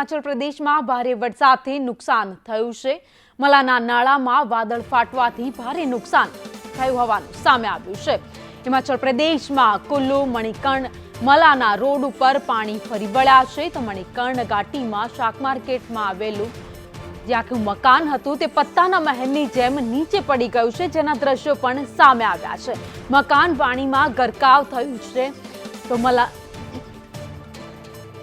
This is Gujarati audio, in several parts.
હિમાચલ પ્રદેશમાં ભારે વરસાદથી નુકસાન થયું છે. મલાના નાળામાં વાદળ ફાટવાથી ભારે નુકસાન થયું હોવાનું સામે આવ્યું છે. હિમાચલ પ્રદેશમાં કુલ્લુ, મણિકર્ણ, મલાના રોડ ઉપર પાણી ફરી વળ્યા છે તો મણિકર્ણ ઘાટીમાં શાક માર્કેટમાં આવેલું જે આખું મકાન હતું તે પત્તાના મહેલની જેમ નીચે પડી ગયું છે, જેના દ્રશ્યો પણ સામે આવ્યા છે. મકાન પાણીમાં ગરકાવ થયું છે. તો મલા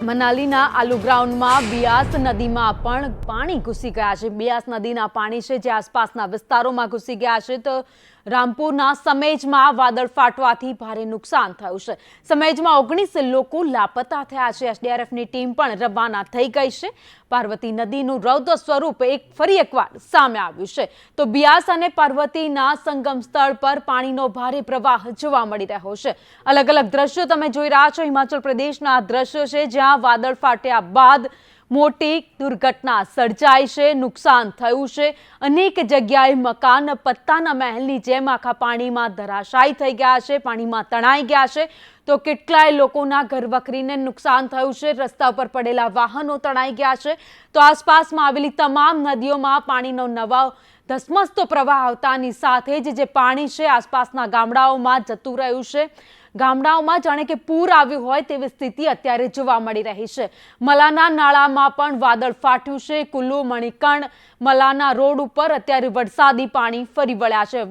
મનાલીના આલુ ગ્રાઉન્ડમાં બિયાસ નદીમાં પણ પાણી ઘૂસી ગયા છે. બિયાસ નદીના પાણી છે જે આસપાસના વિસ્તારોમાં ઘૂસી ગયા છે. તો રામપુરના સમેજમાં વાદળ ફાટવાથી ભારે નુકસાન થયું છે. સમેજમાં ઓગણીસ લોકો લાપતા થયા છે. એસડીઆરએફની ટીમ પણ રવાના થઈ ગઈ છે. પાર્વતી નદીનું રૌદ્ર સ્વરૂપ એક ફરી એકવાર સામે આવ્યું છે. તો બિયાસ અને પાર્વતીના સંગમ સ્થળ પર પાણીનો ભારે પ્રવાહ જોવા મળી રહ્યો છે. અલગ અલગ દ્રશ્યો તમે જોઈ રહ્યા છો. હિમાચલ પ્રદેશના દ્રશ્યો છે જ્યાં વાદળ ફાટ્યા બાદ મોટી દુર્ઘટના સર્જાઈ છે, નુકસાન થયું છે. અનેક જગ્યાએ મકાન પત્તાના મહેલની જેમ આખા પાણીમાં ધરાશાયી થઈ ગયા છે, પાણીમાં તણાઈ ગયા છે. તો કેટલાય લોકોના ઘર વખરીને નુકસાન થયું છે, રસ્તા પર પડેલા વાહનો તણાઈ ગયા છે. તો આસપાસમાં આવેલી તમામ નદીઓમાં પાણીનો નવા ધસમસતો પ્રવાહ આવતાની સાથે જ જે પાણી છે, આસપાસના ગામડાઓમાં જતું રહ્યું છે. ગામડાઓમાં જાણે કે પૂર આવ્યું હોય તેવી સ્થિતિ અત્યારે જોવા મળી રહી છે. મલાના નાળામાં પણ વાદળ ફાટ્યું છે. કુલ્લુ, મણિકર્ણ, મલાના રોડ ઉપર અત્યારે વરસાદી પાણી ફરી વળ્યા છે.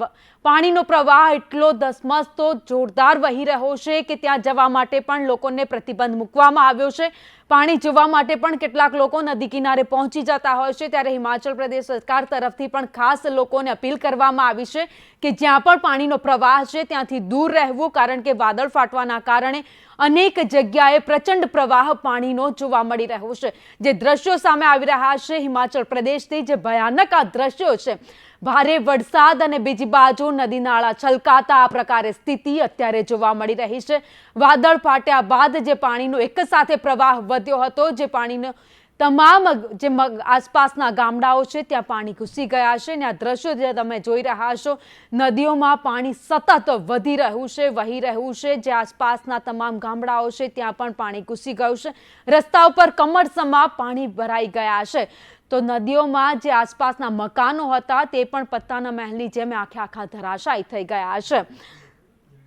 પાણીનો પ્રવાહ એટલો ધસમસતો જોરદાર વહી રહ્યો છે કે ત્યાં જવા માટે પણ લોકોને પ્રતિબંધ મૂકવામાં આવ્યો છે. પાણી જોવા માટે પણ કેટલાક લોકો નદી કિનારે પહોંચી જતા હોય છે. ત્યારે હિમાચલ પ્રદેશ સરકાર તરફથી પણ ખાસ લોકોને અપીલ કરવામાં આવી છે કે જ્યાં પણ પાણીનો પ્રવાહ છે ત્યાંથી દૂર રહેવું, કારણ કે વાદળ ફાટવાના કારણે અનેક જગ્યાએ પ્રચંડ પ્રવાહ પાણીનો જોવા મળી રહ્યો છે. જે દ્રશ્યો સામે આવી રહ્યા છે હિમાચલ પ્રદેશથી, જે ભયાનક આ દ્રશ્યો છે. ભારે વરસાદ અને બીજી બાજુ નદી નાળા છલકાતા આ પ્રકારે સ્થિતિ અત્યારે જોવા મળી રહી છે. વાદળ ફાટ્યા બાદ જે પાણીનો એક સાથે પ્રવાહ વધ્યો હતો, જે પાણીનો તમામ જે આસપાસના ગામડાઓ છે, ત્યાં પાણી ઘૂસી ગયા છે અને આ દ્રશ્યો જે તમે જોઈ રહ્યા છો, નદીઓમાં પાણી સતત વધી રહ્યું છે, વહી રહ્યું છે. જે આસપાસના તમામ ગામડાઓ છે, ત્યાં પણ પાણી ઘૂસી ગયું છે. રસ્તા ઉપર કમરસમાં પાણી ભરાઈ ગયા છે. તો નદીઓમાં જે આસપાસના મકાનો હતા તે પણ પત્તાના મહેલની જેમ આખે આખા ધરાશાયી થઈ ગયા છે.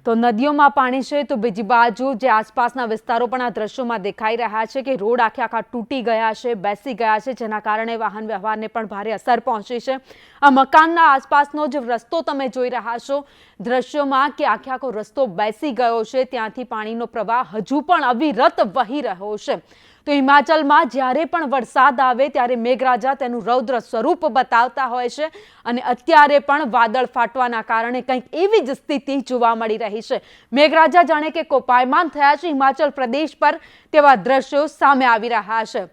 તો નદીઓમાં પાણી છે તો બીજી બાજુ જે આસપાસના વિસ્તારો પણ આ દ્રશ્યોમાં દેખાઈ રહ્યા છે કે રોડ આખે આખા તૂટી ગયા છે, બેસી ગયા છે, જેના કારણે વાહન વ્યવહારને પણ ભારે અસર પહોંચી છે. આ મકાનના આસપાસનો જે રસ્તો તમે જોઈ રહ્યા છો, દ્રશ્યોમાં કે આખે આખો રસ્તો બેસી ગયો છે, ત્યાંથી પાણીનો પ્રવાહ હજુ પણ અવિરત વહી રહ્યો છે. તો હિમાચલમાં જ્યારે પણ વરસાદ આવે ત્યારે મેઘરાજા તેનું રૌદ્ર સ્વરૂપ બતાવતા હોય છે અને અત્યારે પણ વાદળ ફાટવાના કારણે કંઈક એવી જ સ્થિતિ જોવા મળી રહી છે. મેઘરાજા જાણે કે કોપાયમાન થયા છે. હિમાચલ પ્રદેશ પર તેવા દ્રશ્યો સામે આવી રહ્યા છે.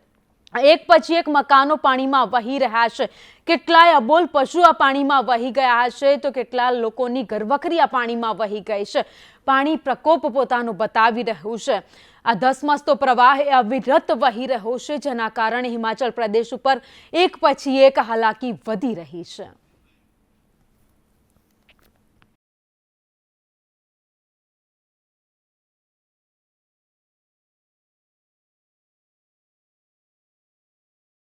એક પછી એક મકાનો પાણીમાં વહી રહ્યા છે. કેટલાય અબોલ પશુ આ પાણીમાં વહી ગયા છે તો કેટલા લોકોની ઘરવખરી આ પાણીમાં વહી ગઈ છે. પાણી પ્રકોપ પોતાનું બતાવી રહ્યું છે. આ ધસમસતો પ્રવાહ એ અવિરત વહી રહ્યો છે, જેના કારણે હિમાચલ પ્રદેશ ઉપર એક પછી એક હાલાકી વધી રહી છે.